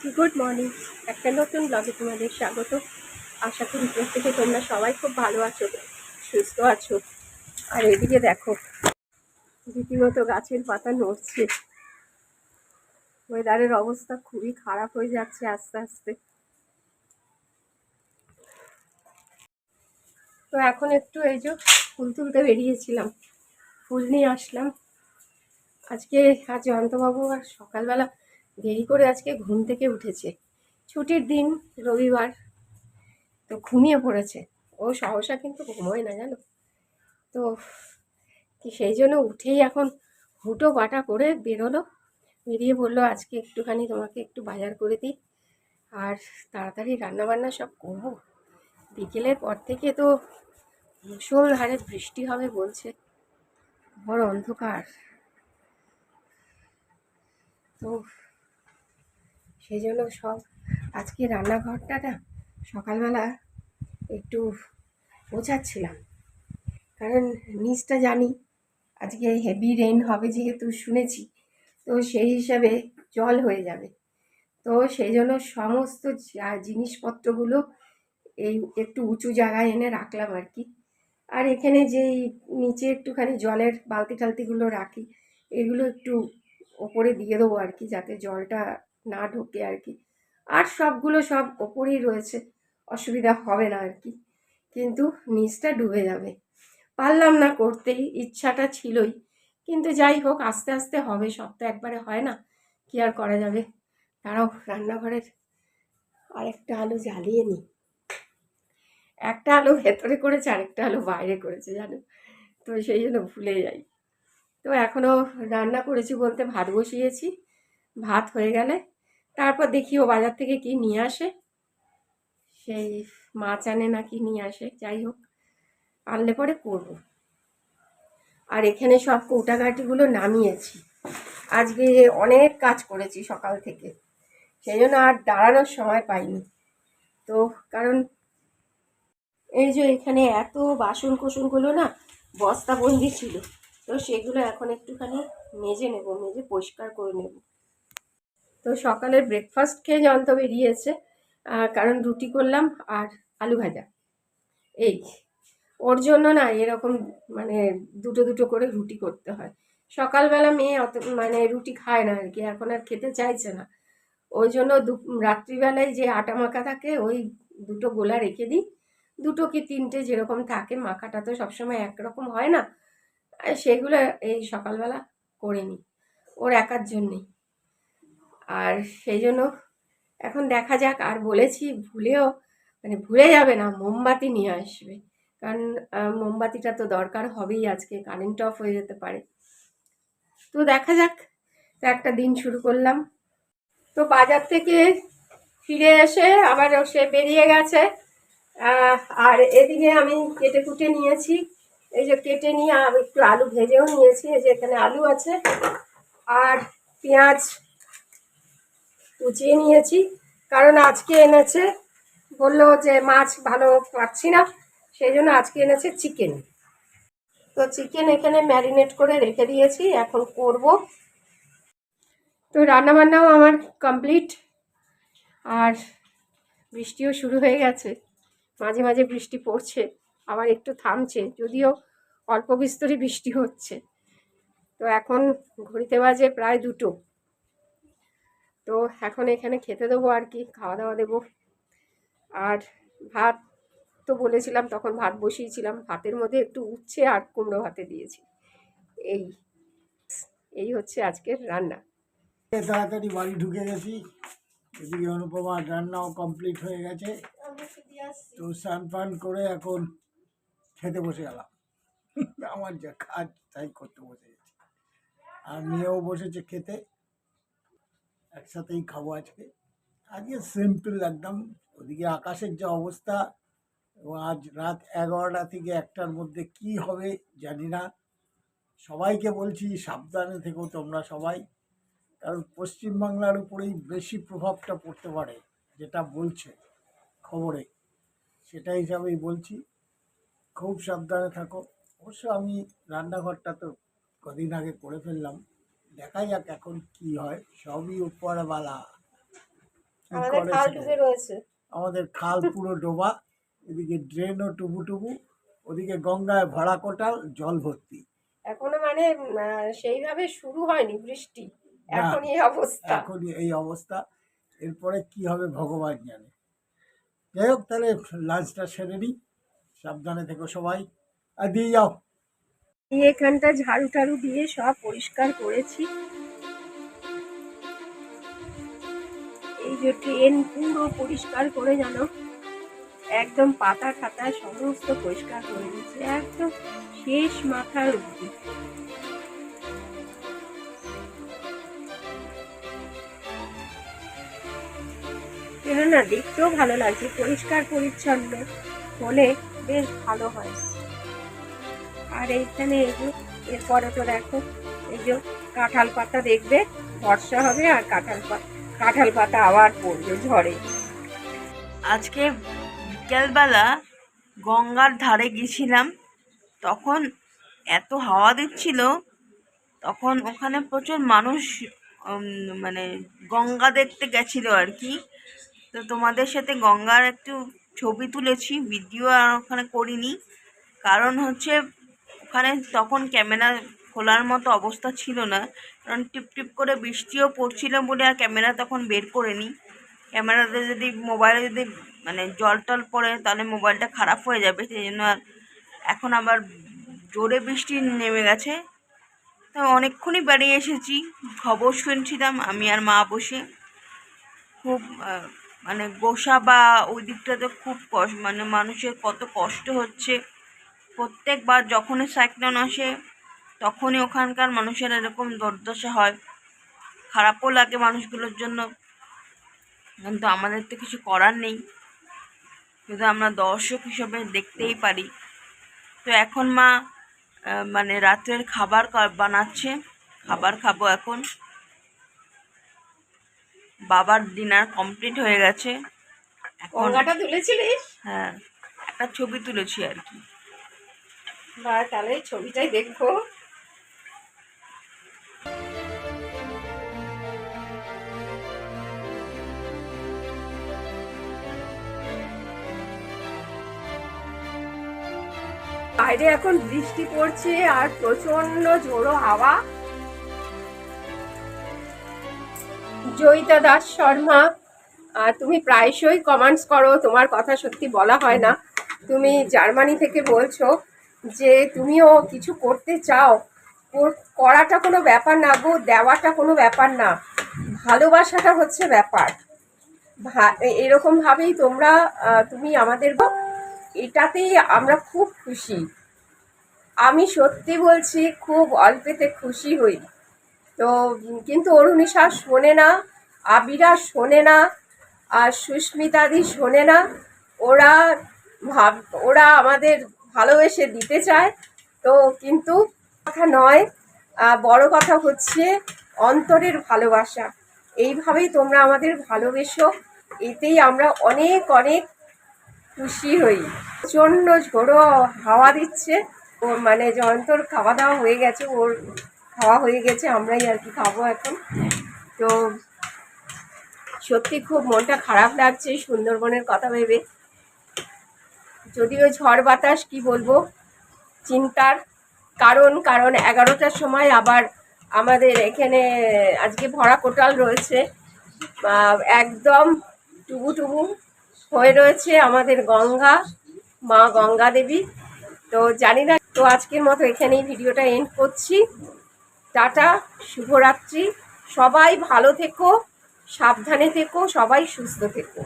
Good morning. একটা নতুন ব্লগে তোমাদের স্বাগত। আশা করি প্রত্যেকে তোমরা সবাই খুব ভালো আছো, সুস্থ আছো। আর এদিকে দেখো, রীতিমতো গাছের পাতা নড়ছে। ওয়েদারের অবস্থা খুবই খারাপ হয়ে যাচ্ছে আস্তে আস্তে। তো এখন একটু এই যে ফুল তুলতে বেরিয়েছিলাম। ফুল নিয়ে আসলাম। আজকে আজ জয়ন্তবাবু আর সকালবেলা দেরি করে আজকে ঘুম থেকে উঠেছে। ছুটির দিন, রবিবার, তো ঘুমিয়ে পড়েছে। ও সহসা কিন্তু ঘুমোয় না, জানো? তো সেই জন্য উঠেই এখন হুটো বাটা করে বেরোলো। বেরিয়ে বলল, আজকে একটুখানি তোমাকে একটু বাজার করে দিই, আর তাড়াতাড়ি রান্নাবান্না সব করব। বিকেলের পর থেকে তো মুসলধারে বৃষ্টি হবে বলছে। বড় অন্ধকার। তো সেই জন্য সব আজকে রান্নাঘরটা না সকালবেলা একটু গোছাচ্ছিলাম। কারণ নিচটা জানি আজকে হেভি রেন হবে যেহেতু শুনেছি, তো সেই হিসাবে জল হয়ে যাবে। তো সেই জন্য সমস্ত যা- জিনিসপত্রগুলো এই একটু উঁচু জায়গায় এনে রাখলাম আর কি। আর এখানে যেই নিচে একটুখানি জলের বালতি টালতিগুলো রাখি, এগুলো একটু ওপরে দিয়ে দেবো আর কি, যাতে জলটা না ঢোকে আর কি। আর সবগুলো সব ওপরেই রয়েছে। অসুবিধা হবে না আর কি। কিন্তু নিচটা ডুবে যাবে। পারলাম না করতেই, ইচ্ছাটা ছিলই। কিন্তু যাই হোক, আস্তে আস্তে হবে। সব তো একবারে হয় না। কি আর করা যাবে? তারাও রান্নাঘরের আরেকটা আলু জ্বালিয়ে নিই। একটা আলু ভেতরে করেছে, আরেকটা আলু বাইরে করেছে, জানো? তো সেই জন্য ভুলে যাই। তো এখনও রান্না করেছি বলতে ভাত বসিয়েছি। ভাত হয়ে গেলে তারপর দেখি ও বাজার থেকে কি নিয়ে আসে। সেই মাছ আনে নাকি নিয়ে আসে, যাই হোক, আনলে পরে করব। আর এখানে সব কৌটাঘাটিগুলো নামিয়েছি। আজকে অনেক কাজ করেছি সকাল থেকে, সেই জন্য আর দাঁড়ানোর সময় পাইনি। তো কারণ এই যে এখানে এত বাসন কোসনগুলো না বস্তাবন্দি ছিল, তো সেগুলো এখন একটুখানি মেজে নেব, মেজে পরিষ্কার করে নেব। তো সকালের ব্রেকফাস্ট খেয়ে যন্ত বেরিয়েছে কারণ রুটি করলাম আর আলু ভাজা। এই, ওর জন্য না এরকম মানে দুটো দুটো করে রুটি করতে হয়। সকালবেলা মেয়ে অত মানে রুটি খায় না আর কি, এখন আর খেতে চাইছে না। ওই জন্য দু, রাত্রিবেলায় যে আটা মাখা থাকে, ওই দুটো গোলা রেখে দিই। দুটো কি তিনটে যেরকম থাকে, মাখাটা তো সবসময় একরকম হয় না। সেগুলো এই সকালবেলা করে নিই। ওর একার জন্যেই। আর সেই জন্য এখন দেখা যাক, আর বলেছি ভুলেও মানে ভুলে যাবে না, মোমবাতি নিয়ে আসবে। কারণ মোমবাতিটা তো দরকার হবেই আজকে কারেন্ট অফ হয়ে যেতে পারে। তো দেখা যাক, তো একটা দিন শুরু করলাম। তো বাজার থেকে ফিরে এসে আবার সে বেরিয়ে গেছে। আর এদিকে আমি কেটে কুটে নিয়েছি। এই যে কেটে নিয়ে একটু আলু ভেজেও নিয়েছি, এই যে এখানে আলু আছে। আর পেঁয়াজ কুচিয়ে নিয়েছি। কারণ আজকে এনেছে, বলল যে মাছ ভালো পাচ্ছি না, সেই জন্য আজকে এনেছে চিকেন তো চিকেন এখানে ম্যারিনেট করে রেখে দিয়েছি, এখন করব। তো রান্নাবান্নাও আমার কমপ্লিট আর বৃষ্টিও শুরু হয়ে গেছে। মাঝে মাঝে বৃষ্টি পড়ছে, আবার একটু থামছে, যদিও অল্প বিস্তরই বৃষ্টি হচ্ছে। তো এখন ঘড়িতে বাজে প্রায় দুটো। তো এখন এখানে খেতে দেবো আর কি, খাওয়া দাওয়া দেবো। আর ভাত তো বলেছিলাম, তখন ভাত বসিয়েছিলাম। ভাতের মধ্যে একটু উচ্ছে আর কুমড়ো ভাতে দিয়েছি। এই এই হচ্ছে আজকের রান্না। তাড়াতাড়ি বাড়ি ঢুকে গেছি। এদিকে অনুপমার রান্নাও কমপ্লিট হয়ে গেছে। তো স্নান পান করে এখন খেতে বসে গেলাম। আমার যা কাজ, তাই করতে বসে গেছি। আর মেয়েও বসেছে খেতে। একসাথেই খাব আজকে। আজকে সিম্পল একদম ওদিকে আকাশের যা অবস্থা এবং আজ রাত এগারোটা থেকে একটার মধ্যে কি হবে জানি না। সবাইকে বলছি সাবধানে থেকো তোমরা সবাই, কারণ পশ্চিমবাংলার উপরেই বেশি প্রভাবটা পড়তে পারে যেটা বলছে খবরে। সেটা হিসাবেই বলছি, খুব সাবধানে থাকো। অবশ্য আমি রান্নাঘরটা তো কদিন আগে করে ফেললাম। দেখা যাক এখন কি হয়। সবই উপরওয়ালা। আমাদের খাল ডুবে রয়েছে। আমাদের খাল পুরো ডোবা এদিকে ড্রেনও টুবু টুবু ওদিকে গঙ্গায় ভরা কোটাল জল ভর্তি। এখনও মানে সেইভাবে শুরু হয়নি বৃষ্টি। এখন এই অবস্থা। এখনই এই অবস্থা। এরপরে কি হবে ভগবান জানে। যাই হোক তাহলে লাঞ্চটা সেরে নিই সাবধানে থেকো সবাই। আর দিয়ে যাও। এখানটা ঝাড়ু টাড়ু দিয়ে সব পরিষ্কার করেছি। এই যে ট্রেন পুরো পরিষ্কার করে জানো, একদম পাতা খাতা সমস্ত পরিষ্কার করে দিয়েছি, একদম শেষ মাথার অব্দি কেননা দেখতেও ভালো লাগছে, পরিষ্কার পরিচ্ছন্ন হলে বেশ ভালো হয়। আর এইখানে এই যে, এরপরে তো দেখো, এই যে কাঁঠাল পাতা দেখবে, বর্ষা হবে আর কাঁঠাল পাতা কাঁঠাল পাতা আবার পড়বে ঝড়ে। আজকে বিকেলবেলা গঙ্গার ধারে গেছিলাম, তখন এত হাওয়া দিচ্ছিল, তখন ওখানে প্রচুর মানুষ মানে গঙ্গা দেখতে গেছিল আর কি। তো তোমাদের সাথে গঙ্গার একটু ছবি তুলেছি, ভিডিও আর ওখানে করিনি, কারণ হচ্ছে ওখানে তখন ক্যামেরা খোলার মতো অবস্থা ছিল না। কারণ টিপ টিপ করে বৃষ্টিও পড়ছিল বলে আর ক্যামেরা তখন বের করিনি। ক্যামেরাতে যদি মোবাইলে যদি মানে জল টল পড়ে তাহলে মোবাইলটা খারাপ হয়ে যাবে, সেই জন্য আর এখন আবার জোরে বৃষ্টি নেমে গেছে। তো অনেকক্ষণই বেরিয়ে এসেছি, খবর শুনছিলাম আমি আর মা বসে। খুব মানে গোসা বা ওই দিকটাতে খুব কষ্ট মানে মানুষের কত কষ্ট হচ্ছে। প্রত্যেকবার যখনই সাইক্লোন আসে তখনই ওখানকার মানুষের এরকম দুর্দশা হয়। খারাপও লাগে মানুষগুলোর জন্য। কিন্তু আমাদের তো কিছু করার নেই। শুধু আমরা দর্শক হিসেবে দেখতেই পারি। তো এখন মা মানে রাতের খাবার বানাচ্ছে। খাবার খাব এখন। বাবার ডিনার কমপ্লিট হয়ে গেছে। এখন তুলেছিলিস? হ্যাঁ একটা ছবি তুলেছি আর কি। বা তাহলে ছবিটাই দেখব। বাইরে এখন বৃষ্টি পড়ছে আর প্রচণ্ড ঝোড়ো হাওয়া। জয়িতা দাস শর্মা তুমি প্রায়শই কমেন্টস করো, তোমার কথা সত্যি বলা হয় না। তুমি জার্মানি থেকে বলছো। যে তুমিও কিছু করতে চাও করাটা কোনো ব্যাপার না গো, দেওয়াটা কোনো ব্যাপার না। ভালোবাসাটা হচ্ছে ব্যাপার। এরকমভাবেই তোমরা তুমি আমাদের এটাতেই আমরা খুব খুশি। আমি সত্যি বলছি, খুব অল্পেতে খুশি হই। তো কিন্তু অরুণিশা শোনে না, আবিরা শোনে না, আর সুস্মিতাদি শোনে না, ওরা ভাব, ওরা আমাদের ভালোবেসে দিতে চায়। তো কিন্তু কথা নয় বড় কথা হচ্ছে অন্তরের ভালোবাসা। এইভাবেই তোমরা আমাদের ভালোবেসো, এতেই আমরা অনেক অনেক খুশি হই। প্রচণ্ড ঝোড়ো হাওয়া দিচ্ছে। ও মানে জয়ন্তর খাওয়া দাওয়া হয়ে গেছে, ওর খাওয়া হয়ে গেছে, আমরাই আর কি খাব এখন। তো সত্যি খুব মনটা খারাপ লাগছে সুন্দরবনের কথা ভেবে। যদিও ঝড় বাতাস, কি বলব, চিন্তার কারণ কারণ এগারোটার সময় আবার আমাদের এখানে আজকে ভরা কোটাল রয়েছে। একদম টুবু টুবু হয়ে রয়েছে আমাদের গঙ্গা, মা গঙ্গা দেবী। তো জানি না, তো আজকের মতো এখানেই ভিডিওটা এন্ড করছি। টাটা, শুভরাত্রি। সবাই ভালো থেকো, সাবধানে থেকো, সবাই সুস্থ থেকো।